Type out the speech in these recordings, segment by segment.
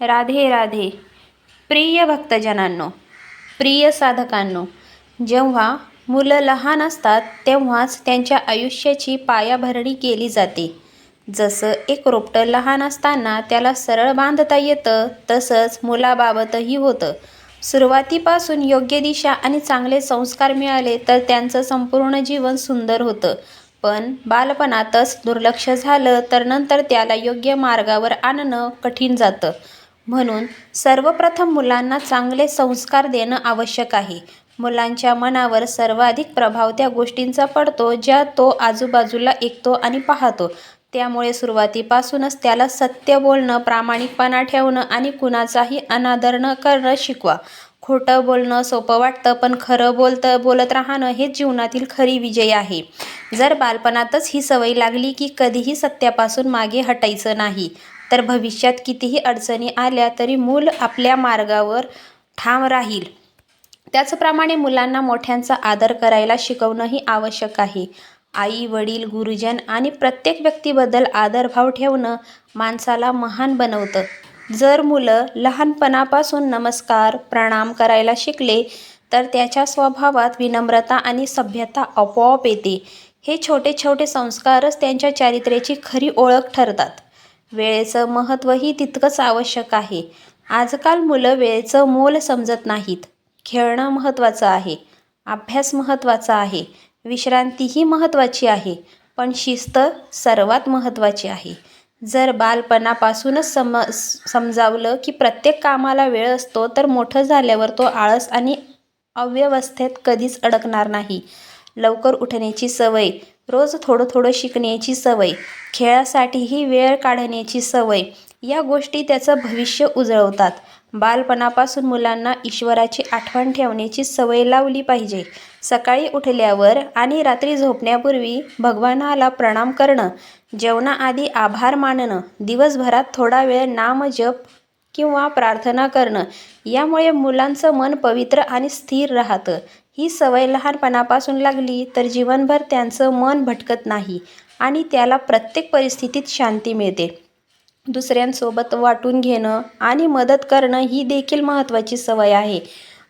राधे राधे. प्रिय भक्तजनांनो प्रिय साधकांनो जेव्हा मुलं लहान असतात तेव्हाच त्यांच्या आयुष्याची पायाभरणी केली जाते. जसं एक रोपटं लहान असताना त्याला सरळ बांधता येतं तसंच मुलाबाबतही होतं. सुरुवातीपासून योग्य दिशा आणि चांगले संस्कार मिळाले तर त्यांचं संपूर्ण जीवन सुंदर होतं. पण बालपणातच दुर्लक्ष झालं तर नंतर त्याला योग्य मार्गावर आणणं कठीण जातं. म्हणून सर्वप्रथम मुलांना चांगले संस्कार देणं आवश्यक आहे. मुलांच्या मनावर सर्वाधिक प्रभाव त्या गोष्टींचा पडतो ज्या तो आजूबाजूला ऐकतो आणि पाहतो. त्यामुळे सुरुवातीपासूनच त्याला सत्य बोलणं प्रामाणिकपणा ठेवणं आणि कुणाचाही अनादर न करणं शिकवा. खोटं बोलणं सोपं वाटतं पण खरं बोलतं बोलत राहणं हे जीवनातील खरी विजय आहे. जर बालपणातच ही सवय लागली की कधीही सत्यापासून मागे हटायचं नाही. तर भविष्यात कितीही अडचणी आल्या तरी मूल आपल्या मार्गावर ठाम राहील. त्याचप्रमाणे मुलांना मोठ्यांचा आदर करायला शिकवणंही आवश्यक आहे. आई वडील गुरुजन आणि प्रत्येक व्यक्तीबद्दल आदरभाव ठेवणं माणसाला महान बनवतं. जर मुलं लहानपणापासून नमस्कार प्रणाम करायला शिकले तर त्याच्या स्वभावात विनम्रता आणि सभ्यता आपोआप येते. हे छोटे छोटे संस्कारच त्यांच्या चारित्र्याची खरी ओळख ठरतात. वेळेचं महत्त्वही तितकंच आवश्यक आहे. आजकाल मुलं वेळेचं मोल समजत नाहीत. खेळणं महत्त्वाचं आहे. अभ्यास महत्त्वाचा आहे. विश्रांतीही महत्त्वाची आहे. पण शिस्त सर्वात महत्त्वाची आहे. जर बालपणापासूनच सम समजावलं की प्रत्येक कामाला वेळ असतो तर मोठं झाल्यावर तो आळस आणि अव्यवस्थेत कधीच अडकणार नाही. लवकर उठण्याची सवय रोज थोडं थोडं शिकण्याची सवय खेळासाठीही वेळ काढण्याची सवय या गोष्टी त्याचं भविष्य उजळवतात. बालपणापासून मुलांना ईश्वराची आठवण ठेवण्याची सवय लावली पाहिजे. सकाळी उठल्यावर आणि रात्री झोपण्यापूर्वी भगवानाला प्रणाम करणं जेवणाआधी आभार मानणं दिवसभरात थोडा वेळ नामजप किंवा प्रार्थना करणं यामुळे मुलांचं मन पवित्र आणि स्थिर राहतं. ही सवय लहानपणापासून लागली तर जीवनभर त्यांचं मन भटकत नाही आणि त्याला प्रत्येक परिस्थितीत शांती मिळते. दुसऱ्यांसोबत वाटून घेणं आणि मदत करणं ही देखील महत्त्वाची सवय आहे.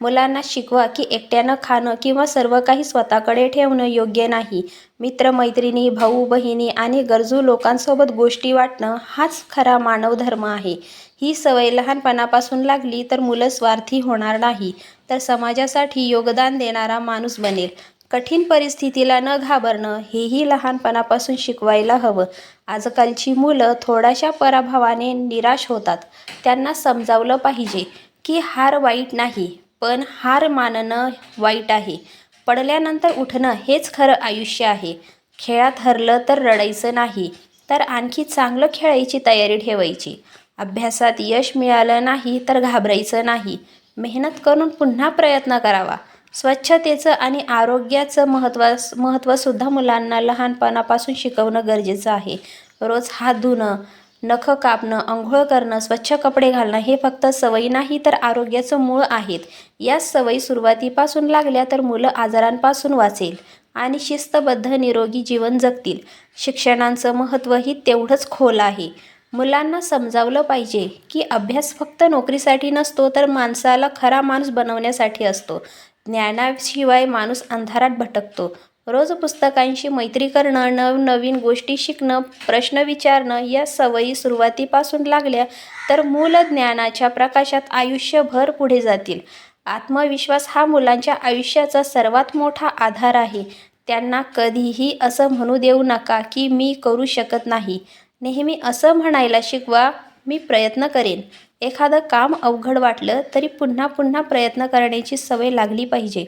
मुलांना शिकवा की एकट्यानं खाणं किंवा सर्व काही स्वतःकडे ठेवणं योग्य नाही. मित्रमैत्रिणी भाऊ बहिणी आणि गरजू लोकांसोबत गोष्टी वाटणं हाच खरा मानवधर्म आहे. ही सवय लहानपणापासून लागली तर मुलं स्वार्थी होणार नाही. तर समाजासाठी योगदान देणारा माणूस बनेल. कठीण परिस्थितीला न घाबरणं हेही लहानपणापासून शिकवायला हवं. आजकालची मुलं थोड्याशा पराभवाने निराश होतात. त्यांना समजावलं पाहिजे की हार वाईट नाही पण हार मानणं वाईट आहे. पडल्यानंतर उठणं हेच खरं आयुष्य आहे. खेळात हरलं तर रडायचं नाही तर आणखी चांगलं खेळायची तयारी ठेवायची. अभ्यासात यश मिळालं नाही तर घाबरायचं नाही. मेहनत करून पुन्हा प्रयत्न करावा. स्वच्छतेचं आणि आरोग्याचं महत्त्व महत्त्वसुद्धा मुलांना लहानपणापासून शिकवणं गरजेचं आहे. रोज हात धुणं नखं कापणं आंघोळ करणं स्वच्छ कपडे घालणं हे फक्त सवयी नाही तर आरोग्याचं मूळ आहेत. या सवयी सुरुवातीपासून लागल्या तर मुलं आजारांपासून वाचेल आणि शिस्तबद्ध निरोगी जीवन जगतील. शिक्षणाचं महत्त्वही तेवढंच खोल आहे. मुलांना समजावलं पाहिजे की अभ्यास फक्त नोकरीसाठी नसतो तर माणसाला खरा माणूस बनवण्यासाठी असतो. ज्ञानाशिवाय माणूस अंधारात भटकतो. रोज पुस्तकांशी मैत्री करणं नवनवीन गोष्टी शिकणं प्रश्न विचारणं या सवयी सुरुवातीपासून लागल्या तर मूल ज्ञानाच्या प्रकाशात आयुष्यभर पुढे जातील. आत्मविश्वास हा मुलांच्या आयुष्याचा सर्वात मोठा आधार आहे. त्यांना कधीही असं म्हणू देऊ नका की मी करू शकत नाही. नेहमी असं म्हणायला शिकवा मी प्रयत्न करेन. एखादं काम अवघड वाटलं तरी पुन्हा पुन्हा प्रयत्न करण्याची सवय लागली पाहिजे.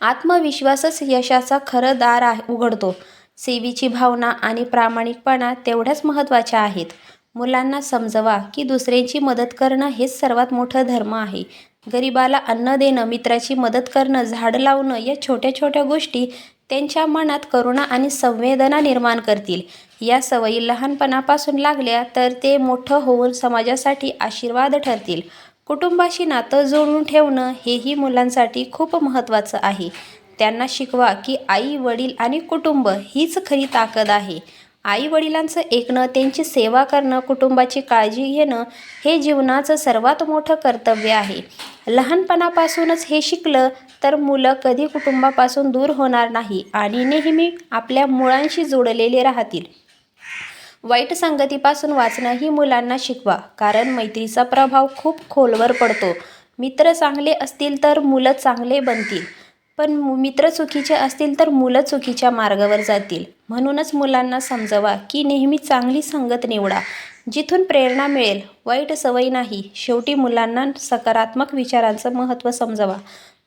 आत्मविश्वासच यशाचा खरं दार आहे उघडतो. सेवेची भावना आणि प्रामाणिकपणा तेवढ्याच महत्त्वाच्या आहेत. मुलांना समजवा की दुसऱ्यांची मदत करणं हेच सर्वात मोठं धर्म आहे. गरिबाला अन्न देणं मित्राची मदत करणं झाड लावणं या छोट्या छोट्या गोष्टी त्यांच्या मनात करुणा आणि संवेदना निर्माण करतील. या सवयी लहानपणापासून लागल्या तर ते मोठं होऊन समाजासाठी आशीर्वाद ठरतील. कुटुंबाशी नातं जोडून ठेवणं हेही मुलांसाठी खूप महत्त्वाचं आहे. त्यांना शिकवा की आई वडील आणि कुटुंब हीच खरी ताकद आहे. आई वडिलांचं ऐकणं त्यांची सेवा करणं कुटुंबाची काळजी घेणं हे जीवनाचं सर्वात मोठं कर्तव्य आहे. लहानपणापासूनच हे शिकलं तर मुलं कधी कुटुंबापासून दूर होणार नाही आणि नेहमी आपल्या मुळांशी जोडलेले राहतील. वाईट संगतीपासून वाचणं ही मुलांना शिकवा कारण मैत्रीचा प्रभाव खूप खोलवर पडतो. मित्र चांगले असतील तर मुलं चांगले बनतील पण मु- मित्र चुकीचे असतील तर मुलं चुकीच्या मार्गावर जातील. म्हणूनच मुलांना समजवा की नेहमी चांगली संगत निवडा जिथून प्रेरणा मिळेल. वाईट सवय नाही शेवटी मुलांना सकारात्मक विचारांचं महत्त्व समजवा.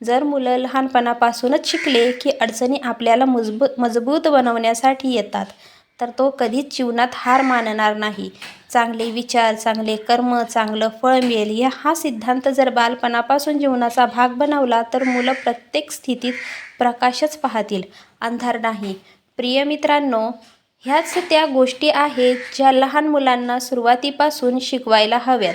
जर मुलं लहानपणापासूनच शिकले की अडचणी आपल्याला मजबूत मजबूत बनवण्यासाठी येतात तर तो कधीच जीवनात हार मानणार नाही. चांगले विचार चांगले कर्म चांगलं फळ मिळेल या हा सिद्धांत जर बालपणापासून जीवनाचा भाग बनवला तर मुलं प्रत्येक स्थितीत प्रकाशच पाहतील. अंधार नाही. प्रिय मित्रांनो ह्याच त्या गोष्टी आहेत ज्या लहान मुलांना सुरुवातीपासून शिकवायला हव्यात.